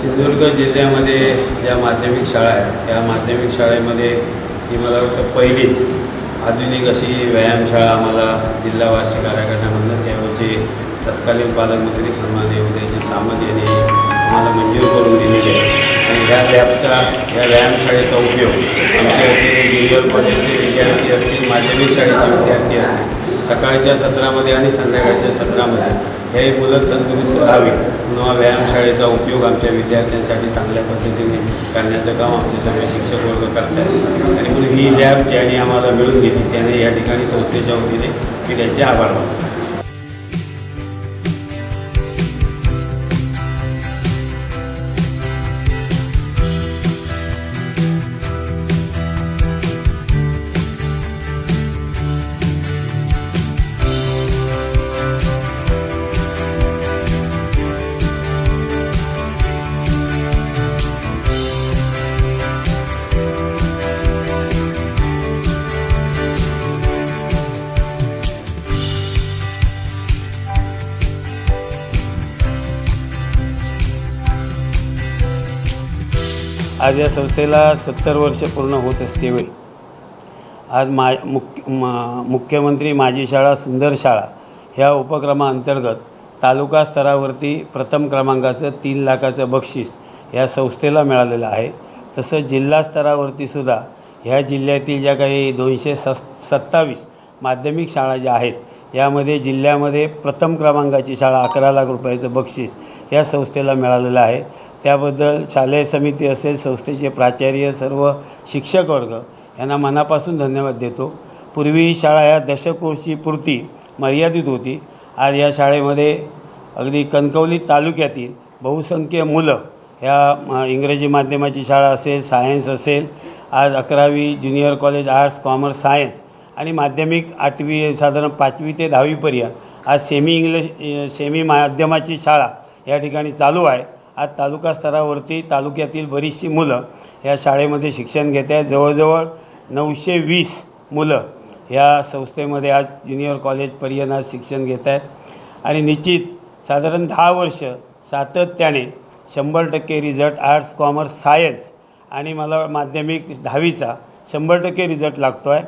सिंधुदुर्ग जिल्ह्यामध्ये ज्या माध्यमिक शाळा आहेत त्या माध्यमिक शाळेमध्ये ही मला वाटतं पहिलीच आधुनिक अशी व्यायामशाळा आम्हाला जिल्हावासी वार्षिक कार्यक्रमामधनं त्यावेळी तत्कालीन पालकमंत्री सन्माननीय उदयजी सामंत यांनी आम्हाला मंजूर करून दिलेली आहे. आणि ह्या लॅबचा या व्यायामशाळेचा उपयोग आमच्या ज्युनियर कॉलेजचे विद्यार्थी असतील माध्यमिक शाळेचे विद्यार्थी असतील सकाळच्या सत्रामध्ये आणि संध्याकाळच्या सत्रामध्ये हे मुलं तंदुरुस्त राहावी किंवा व्यायामशाळेचा उपयोग आमच्या विद्यार्थ्यांसाठी चांगल्या पद्धतीने करण्याचं काम आमचे सगळे शिक्षक वर्ग करत आहेत आणि म्हणून ही लॅब ज्यांनी आम्हाला मिळून घेतली त्याने या ठिकाणी संस्थेच्या वतीने मी त्यांचे आभार मानतो. आज या संस्थेला सत्तर वर्ष पूर्ण होत असतेवेळी आज मा मुख्य मा- मुख्यमंत्री माझी शाळा सुंदर शाळा ह्या उपक्रमाअंतर्गत तालुका स्तरावरती प्रथम क्रमांकाचं तीन लाखाचं बक्षीस या संस्थेला मिळालेलं आहे. तसंच जिल्हा स्तरावरती सुद्धा ह्या जिल्ह्यातील ज्या काही दोनशे सस सत्तावीस माध्यमिक शाळा ज्या आहेत यामध्ये जिल्ह्यामध्ये प्रथम क्रमांकाची शाळा अकरा लाख रुपयाचं बक्षीस या संस्थेला मिळालेलं आहे. त्याबद्दल शालेय समिती असेल संस्थेचे प्राचार्य सर्व शिक्षक वर्ग यांना मनापासून धन्यवाद देतो. पूर्वी शाळा ह्या दशकोशी पुरती मर्यादित होती. आज या शाळेमध्ये अगदी कणकवली तालुक्यातील बहुसंख्य मुलं ह्या इंग्रजी माध्यमाची शाळा असेल सायन्स असेल आज अकरावी junior college arts commerce science आणि माध्यमिक आठवी साधारण पाचवी ते दहावीपर्यंत आज सेमी इंग्लिश सेमी माध्यमाची शाळा या ठिकाणी चालू आहे. आज तालुका स्तरावरती तालुक्यातील बरीचशी मुलं या शाळेमध्ये शिक्षण घेत आहेत. जवळजवळ नऊशे वीस मुलं ह्या संस्थेमध्ये आज ज्युनियर कॉलेजपर्यंत आज शिक्षण घेत आहेत. आणि निश्चित साधारण दहा वर्ष सातत्याने शंभर टक्के रिझल्ट आर्ट्स कॉमर्स सायन्स आणि मला माध्यमिक दहावीचा शंभर टक्के रिझल्ट लागतो आहे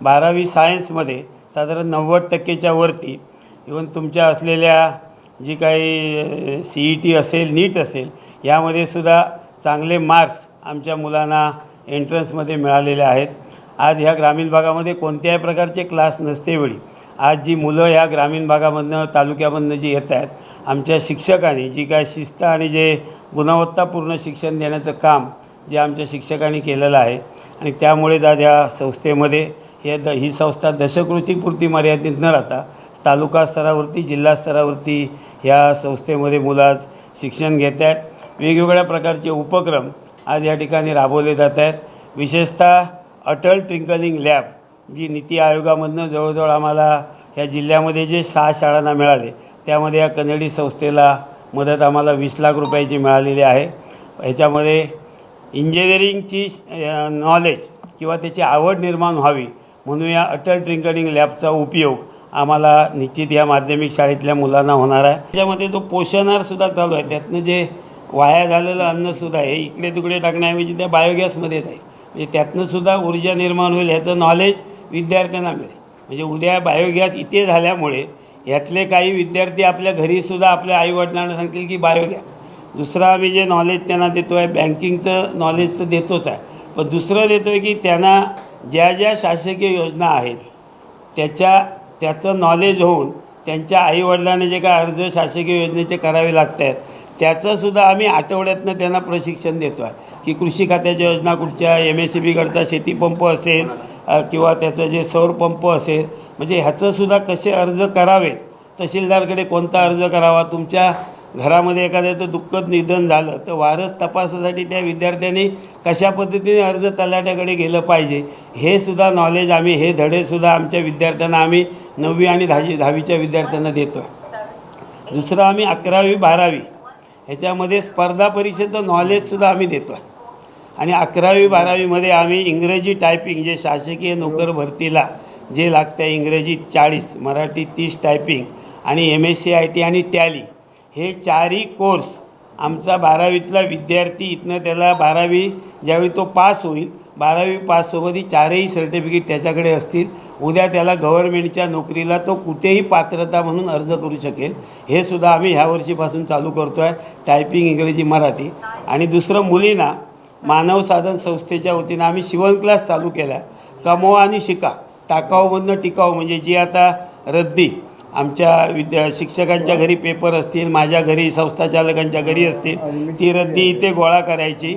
बारावी सायन्समध्ये साधारण नव्वद टक्केच्या वरती. इवन तुमच्या असलेल्या जी काही सी ई टी असेल नीट असेल यामध्ये सुद्धा चांगले मार्क्स आमच्या मुलांना एंट्रन्समध्ये मिळालेले आहेत. आज ह्या ग्रामीण भागामध्ये कोणत्याही प्रकारचे क्लास नसते वेळी आज जी मुलं ह्या ग्रामीण भागामधनं तालुक्यामधनं जी येत आहेत आमच्या शिक्षकांनी जी काय शिस्त आणि जे गुणवत्तापूर्ण शिक्षण देण्याचं काम जे आमच्या शिक्षकांनी केलेलं आहे आणि त्यामुळेच आज या संस्थेमध्ये हे द ही संस्था दशकृतीपुरती मर्यादित न राहता तालुका स्तरावरती जिल्हा स्तरावरती ह्या संस्थेमध्ये मुलं आज शिक्षण घेत आहेत. वेगवेगळ्या प्रकारचे उपक्रम आज या ठिकाणी राबवले जात आहेत. विशेषतः अटल ट्रिंकलिंग लॅब जी नीती आयोगामधनं जवळजवळ आम्हाला ह्या जिल्ह्यामध्ये जे सहा शाळांना मिळाले त्यामध्ये या कन्नडी संस्थेला मदत आम्हाला वीस लाख रुपयाची मिळालेली आहे. ह्याच्यामध्ये इंजिनिअरिंगची नॉलेज किंवा त्याची आवड निर्माण व्हावी म्हणून या अटल ट्रिंकलिंग लॅबचा उपयोग आम्हाला निश्चित या माध्यमिक शाळेतल्या मुलांना होणार आहे. त्याच्यामध्ये तो पोषणारसुद्धा चालू आहे. त्यातनं जे वाया झालेलं अन्नसुद्धा आहे इकडे तिकडे टाकण्याऐवजी त्या बायोगॅसमध्येच आहे म्हणजे त्यातनं सुद्धा ऊर्जा निर्माण होईल ह्याचं नॉलेज विद्यार्थ्यांना मिळेल. म्हणजे उद्या बायोगॅस इथे झाल्यामुळे यातले काही विद्यार्थी आपल्या घरीसुद्धा आपल्या आईवडिलांना सांगतील की बायोगॅस दुसरं आम्ही जे नॉलेज त्यांना देतो आहे बँकिंगचं नॉलेज तर देतोच आहे. पण दुसरं देतो आहे की त्यांना ज्या ज्या शासकीय योजना आहेत त्याच्या त्याचं नॉलेज होऊन त्यांच्या आईवडिलांनी जे काय अर्ज शासकीय योजनेचे करावे लागत आहेत त्याचंसुद्धा आम्ही आठवड्यातनं त्यांना प्रशिक्षण देतो आहे. की कृषी खात्याच्या योजना कुठच्या एम एस सी बीकडचा शेतीपंप असेल किंवा त्याचं जे सौर पंप असेल म्हणजे ह्याचंसुद्धा कसे अर्ज करावे तहसीलदारकडे कोणता अर्ज करावा तुमच्या घरामध्ये एखाद्याचं दुःखद निधन झालं तर वारस तपासासाठी त्या विद्यार्थ्यांनी कशा पद्धतीने अर्ज तलाट्याकडे गेलं पाहिजे हे सुद्धा नॉलेज आम्ही हे धडेसुद्धा आमच्या विद्यार्थ्यांना आम्ही नववी आणि दहावी दहावीच्या विद्यार्थ्यांना देतो आहे दुसरं आम्ही अकरावी बारावी ह्याच्यामध्ये स्पर्धा परीक्षेचं नॉलेजसुद्धा आम्ही देतो आहे आणि अकरावी बारावीमध्ये आम्ही इंग्रजी टायपिंग जे शासकीय नोकर भरतीला जे लागतं आहे इंग्रजी चाळीस मराठी तीस टायपिंग आणि M S C I T आणि टॅली हे चारही कोर्स आमचा बारावीतला विद्यार्थी इथनं त्याला बारावी ज्यावेळी तो पास होईल बारावी पाससोबत ही चारही सर्टिफिकेट त्याच्याकडे असतील. उद्या त्याला गव्हर्मेंटच्या नोकरीला तो कुठेही पात्रता म्हणून अर्ज करू शकेल. हे सुद्धा आम्ही ह्या वर्षीपासून चालू करतो आहे टायपिंग इंग्रजी मराठी. आणि दुसरं मुलींना मानव साधन संस्थेच्या वतीनं आम्ही शिवण क्लास चालू केला कमवा आणि शिका टाकाऊमधनं टिकाऊ म्हणजे जी आता रद्दी आमच्या विद्या शिक्षकांच्या घरी पेपर असतील माझ्या घरी संस्थाचालकांच्या घरी असतील ती रद्दी इथे गोळा करायची.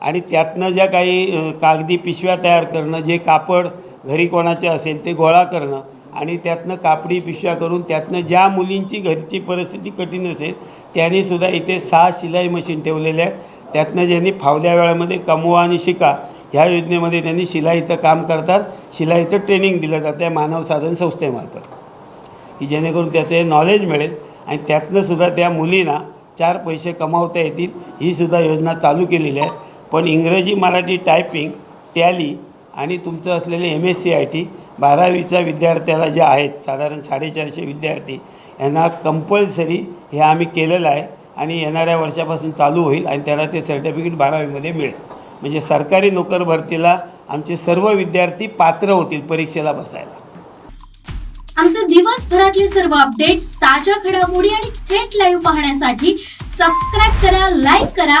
आणि त्यातनं ज्या काही कागदी पिशव्या तयार करणं जे कापड घरी कोणाचे असेल ते गोळा करणं आणि त्यातनं कापडी पिशव्या करून त्यातनं ज्या मुलींची घरची परिस्थिती कठीण असेल त्यांनी सुद्धा इथे सहा शिलाई मशीन ठेवलेल्या आहेत. त्यातनं ज्यांनी फावल्या वेळामध्ये कमवा आणि शिका ह्या योजनेमध्ये त्यांनी शिलाईचं काम करतात. शिलाईचं ट्रेनिंग दिलं जातं आहे मानव साधन संस्थेमार्फत. की जेणेकरून त्याचे नॉलेज मिळेल आणि त्यातनं सुद्धा त्या मुलींना चार पैसे कमावता येतील ही सुद्धा योजना चालू केलेली आहे. पण इंग्रजी मराठी टायपिंग टॅली आणि तुमचं असलेले M S C I T बारावीच्या विद्यार्थ्याला जे आहेत साधारण साडेचारशे विद्यार्थी यांना कंपल्सरी हे आम्ही केलेलं आहे आणि येणाऱ्या वर्षापासून चालू होईल आणि त्याला ते सर्टिफिकेट बारावीमध्ये मिळेल. म्हणजे सरकारी नोकर भरतीला आमचे सर्व विद्यार्थी पात्र होतील परीक्षेला बसायला. आमचे दिवसभरातले सर्व अपडेट्स ताज्या घडामोडी आणि थेट लाईव्ह पाहण्यासाठी सबस्क्राईब करा लाईक करा